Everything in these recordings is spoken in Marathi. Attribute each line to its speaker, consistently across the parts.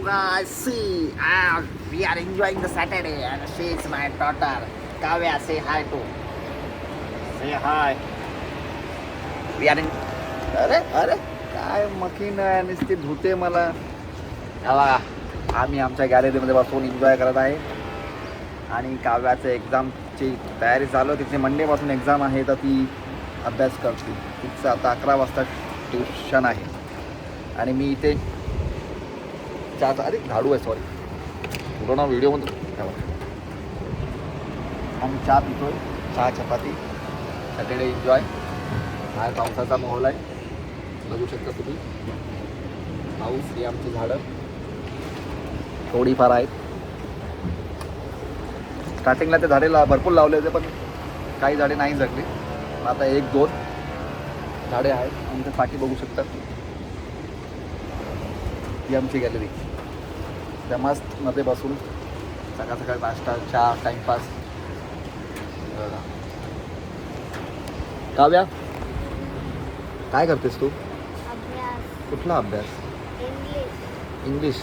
Speaker 1: guys, see, ah, we are enjoying the Saturday and she is my daughter. Kavya, say hi to. Say hi. We are in. अरे अरे काय मखीन आहे नुसती धुते मला हवा आम्ही आमच्या गॅलरीमध्ये बसून एन्जॉय करत आहे आणि काव्याचं एक्झामची तयारी चालू आहे तिथे मंडेपासून एक्झाम आहे तर ती अभ्यास करते तिचं आता अकरा वाजता ट्युशन आहे आणि मी इथे चहा अरे झाडू आहे सॉरी पूर्ण व्हिडिओ ठेवा आम्ही चहा पितोय चहा चपाती. सॅटर्डे एन्जॉय हा पावसाचा माहोल आहे. बघू शकता तुम्ही. पाऊस ही आमची झाडं. थोडीफार आहेत. स्टार्टिंगला ते झाडे ला भरपूर लावले होते पण काही झाडे नाही जगली. आता एक दोन झाडे आहेत. आणि ते पाठी बघू शकता ही आमची गॅलरी त्या मस्त मध्ये बसून सकाळ सकाळी नाश्ता चहा टाइमपास. बघा. काव्या काय करतेस तू?
Speaker 2: अभ्यास.
Speaker 1: कुठला अभ्यास?
Speaker 2: इंग्लिश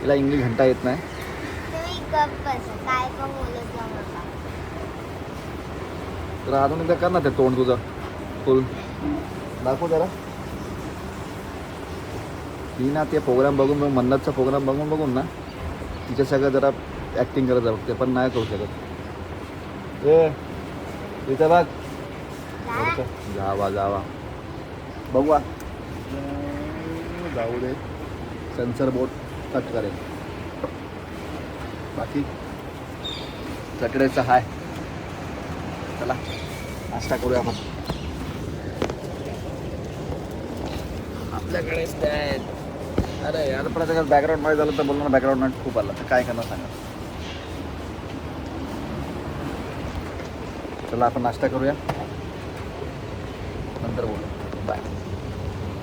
Speaker 1: तिला इंग्लिश घंटा येत नाही. तर अजून एकदा कर ना ते तोंड तुझं. फुल. दाखव जरा. ती ना ते प्रोग्राम बघून बघून मन्नतचा प्रोग्राम बघून बघून ना तिच्या सगळं जरा ॲक्टिंग करत बघते पण नाही करू शकत. ए इथं बघ.
Speaker 2: जा.
Speaker 1: जावा जावा. बघू आ. जाऊ दे. सेन्सर बोर्ड कट करेल. बाकी? सॅटर्डेचा हाय. चला नाश्ता करूया आपण. आपल्याकडे अरे यार पण त्याच्यात बॅकग्राऊंडमध्ये झालं तर बोललो ना बॅकग्राऊंड नॉट खूप आला. तर काय करणार सांगा. चला आपण नाश्ता करूया. नंतर बोलू. बाय